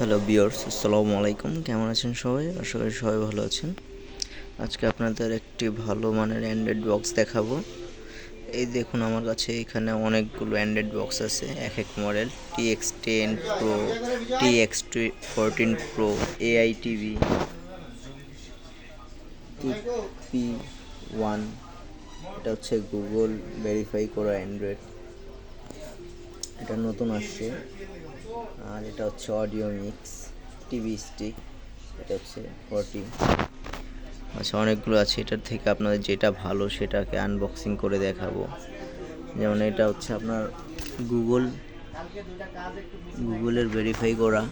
Hello বিয়ার্স আসসালামু আলাইকুম কেমন আছেন সবাই? আশা করি সবাই ভালো আছেন। আজকে আপনাদের একটি ভালো মানের অ্যান্ড্রয়েড বক্স দেখাবো। এই দেখুন, আমার কাছে এখানে অনেকগুলো অ্যান্ড্রয়েড বক্স আছে। এক এক model T X ten pro T X two fourteen pro AI TV P one এটা হচ্ছে গুগল ভেরিফাই করা অ্যান্ড্রয়েড এটা নতুন আসছে। আর এটা হচ্ছে অডিও মিক্স, টিভি স্টিক, এটা হচ্ছে ফর্টি আচ্ছা অনেকগুলো আছে, এটার থেকে আপনাদের যেটা ভালো সেটাকে আনবক্সিং করে দেখাবো। যেমন এটা হচ্ছে আপনার গুগল গুগলের ভেরিফাই করা।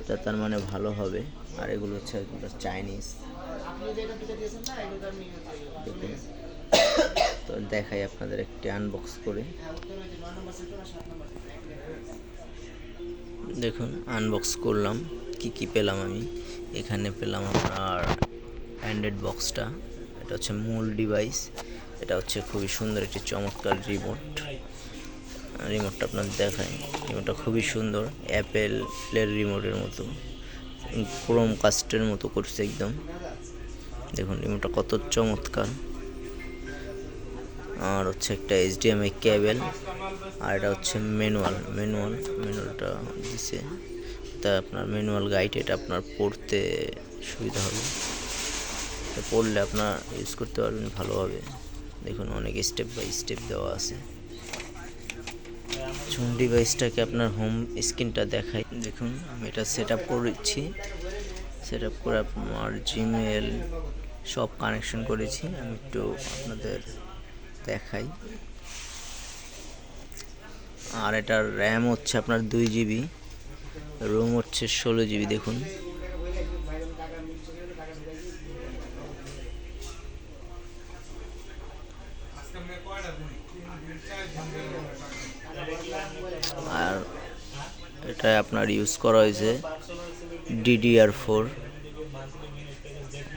এটা তার মানে ভালো হবে। আর এগুলো হচ্ছে চাইনিজ তো দেখাই আপনাদের একটি আনবক্স করে। দেখুন আনবক্স করলাম। কি কি পেলাম আমি? এখানে পেলাম আপনার অ্যান্ড্রয়েড বক্সটা এটা হচ্ছে মূল ডিভাইস এটা হচ্ছে খুবই সুন্দর একটি চমৎকার রিমোট রিমোটটা আপনাদের দেখাই। রিমোটটা খুবই সুন্দর অ্যাপেলের রিমোটের মতো ক্রোম কাস্টের মতো করছে একদম। দেখুন রিমোটটা কত চমৎকার। আর হচ্ছে একটা এইচডিএমআই কেবল আর এটা হচ্ছে ম্যানুয়াল ম্যানুয়াল ম্যানুয়ালটা দিছে। তা আপনার ম্যানুয়াল গাইড এটা আপনার পড়তে সুবিধা হবে। পড়লে আপনার ইউজ করতে পারবেন ভালোভাবে। দেখুন, অনেক স্টেপ বাই স্টেপ দেওয়া আছে। চুন ডিভাইসটাকে আপনার হোম স্ক্রিনটা দেখাই। দেখুন, আমি এটা সেট আপ করেছি সেট আপ করে আপনার জিমেল সব কানেকশন করেছি। আমি একটু আপনাদের দেখাই। আর এটার র্যাম হচ্ছে আপনার দুই জিবি রোম হচ্ছে ষোলো জিবি দেখুন। আর এটা আপনার ইউজ করা হয়েছে ডিডিআর ফোর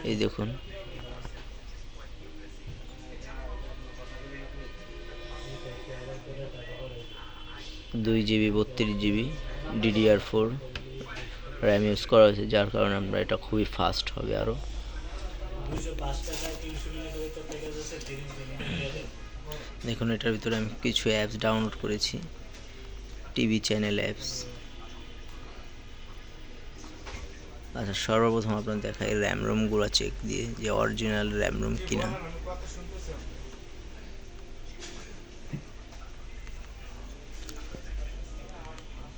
এই দেখুন। দুই জিবি, বত্রিশ GB DDR four RAM use করা হয়েছে, যার কারণে আমরা এটা খুবই ফাস্ট হবে আরও দেখুন, এটার ভিতরে আমি কিছু অ্যাপস ডাউনলোড করেছি। টিভি চ্যানেল অ্যাপস আচ্ছা সর্বপ্রথম আপনার দেখাই র্যাম রোমগুলো চেক দিয়ে, যে অরিজিনাল র্যাম রোম কিনা।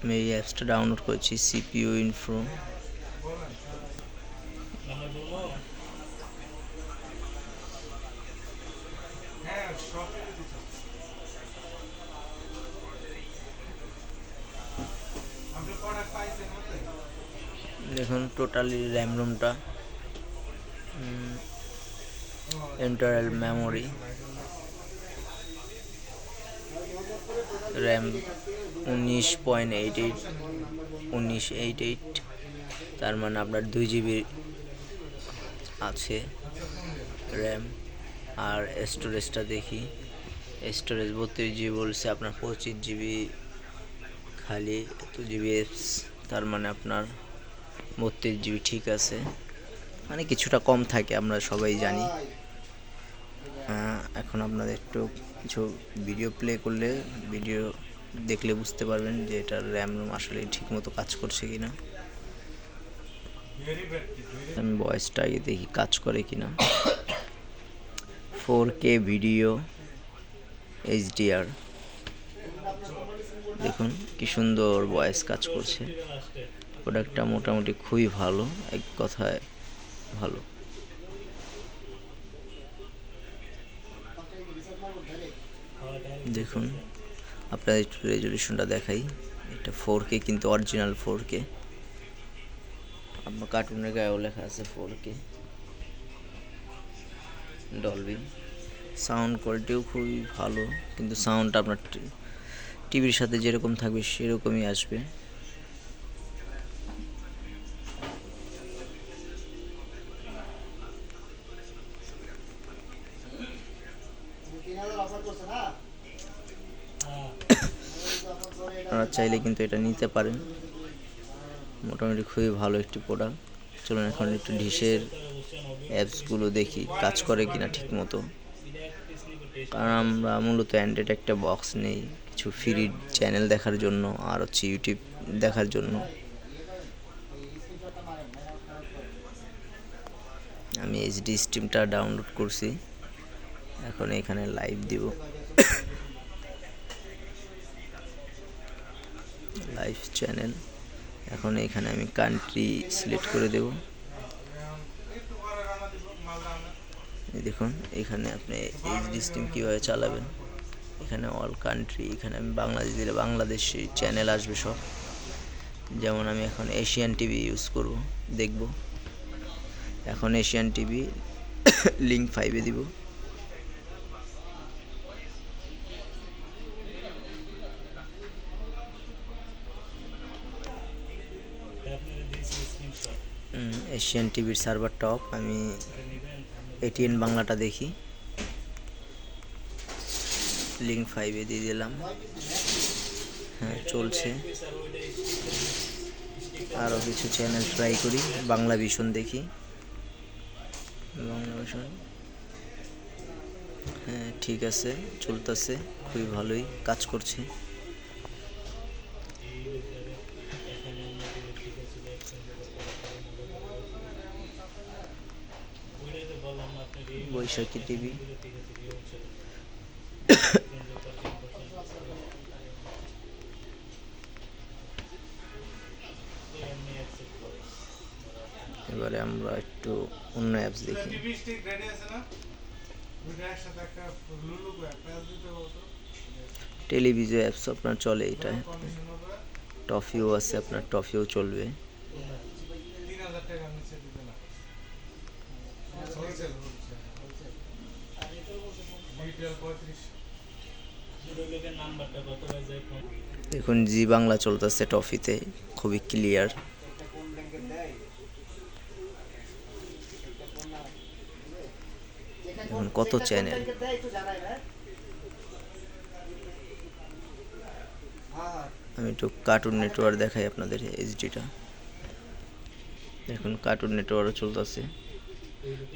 আমি এই অ্যাপসটা ডাউনলোড করেছি সিপিইউ ইনফ্রো দেখুন টোটালি র্যাম রুমটা। Internal memory. র্যাম উনিশ পয়েন্ট এইট এইট উনিশ এইট এইট তার মানে আপনার দুই জিবি আছে র্যাম আর স্টোরেজটা দেখি। স্টোরেজ বত্রিশ জিবি বলছে, আপনার পঁচিশ জিবি খালি টু জিবি এপস তার মানে আপনার বত্রিশ জিবি ঠিক আছে। মানে কিছুটা কম থাকে, আমরা সবাই জানি। এখন আপনাদের একটু কিছু ভিডিও প্লে করলে ভিডিও দেখলে বুঝতে পারবেন যে এটার র্যাম রোম আসলে ঠিকমতো কাজ করছে কি না আমি ভয়েসটা দেখি, কাজ করে কি না ফোর কে ভিডিও এইচডিআর দেখুন কি সুন্দর ভয়েস কাজ করছে। প্রোডাক্টটা মোটামুটি খুবই ভালো, এক কথায় ভালো। দেখুন আপনাদের একটু রেজলিউশনটা দেখাই। এটা ফোর কে কিন্তু অরিজিনাল ফোর কে আপনার কার্টুনের গায়েও লেখা আছে ফোর কে ডলবি সাউন্ড কোয়ালিটিও খুবই ভালো, কিন্তু সাউন্ডটা আপনার টিভির সাথে যেরকম থাকবে সেরকমই আসবে। আপনারা চাইলে কিন্তু এটা নিতে পারেন। মোটামুটি খুবই ভালো একটি প্রোডাক্ট চলুন এখন একটু ডিশের অ্যাপসগুলো দেখি, কাজ করে কিনা ঠিক মতো কারণ আমরা মূলত অ্যান্ড্রয়েড একটা বক্স নেই, কিছু ফ্রি চ্যানেল দেখার জন্য, আর হচ্ছে ইউটিউব দেখার জন্য। আমি এইচডি স্ট্রিমটা ডাউনলোড করছি। এখন এখানে লাইভ দিব। লাইভ চ্যানেল এখন এখানে আমি কান্ট্রি সিলেক্ট করে দেব। দেখুন, এখানে আপনি এইচডি স্ট্রিম কীভাবে চালাবেন? এখানে অল কান্ট্রি এখানে আমি বাংলাদেশ দিলে বাংলাদেশি চ্যানেল আসবে সব। যেমন আমি এখন এশিয়ান টিভি ইউজ করব, দেখব। এখন এশিয়ান টিভি লিঙ্ক ফাইভে দিব। এশিয়ান টিভির সার্ভার টপ, আমি এটিএন বাংলাটা দেখি। লিঙ্ক ফাইভে দিয়ে দিলাম। হ্যাঁ চলছে। আরও কিছু চ্যানেল ট্রাই করি, বাংলা ভীষণ দেখি। বাংলা ভীষণ। হ্যাঁ ঠিক আছে, চলতেছে, খুবই ভালোই কাজ করছে। বৈশাখী টিভি। এবারে আমরা একটু অন্য অ্যাপস দেখি। টেলিভিশন অ্যাপস আপনার চলে এটা। টফিও আছে আপনার টফিও চলবে। দেখুন, জি বাংলা চলতেছে টফিতে, খুবই ক্লিয়ার এখন কত চ্যানেল আমি একটু কার্টুন নেটওয়ার্ক দেখাই আপনাদের এইচডিটা দেখুন কার্টুন নেটওয়ার্কও চলতেছে।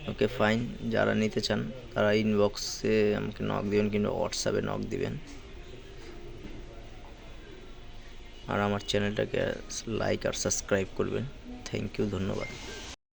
ওকে ফাইন যারা নিতে চান, তারা ইনবক্সে আমাকে নক দিবেন কিংবা হোয়াটসঅ্যাপে নক দিবেন। আর আমার চ্যানেলটাকে লাইক আর সাবস্ক্রাইব করবেন। থ্যাংক ইউ ধন্যবাদ।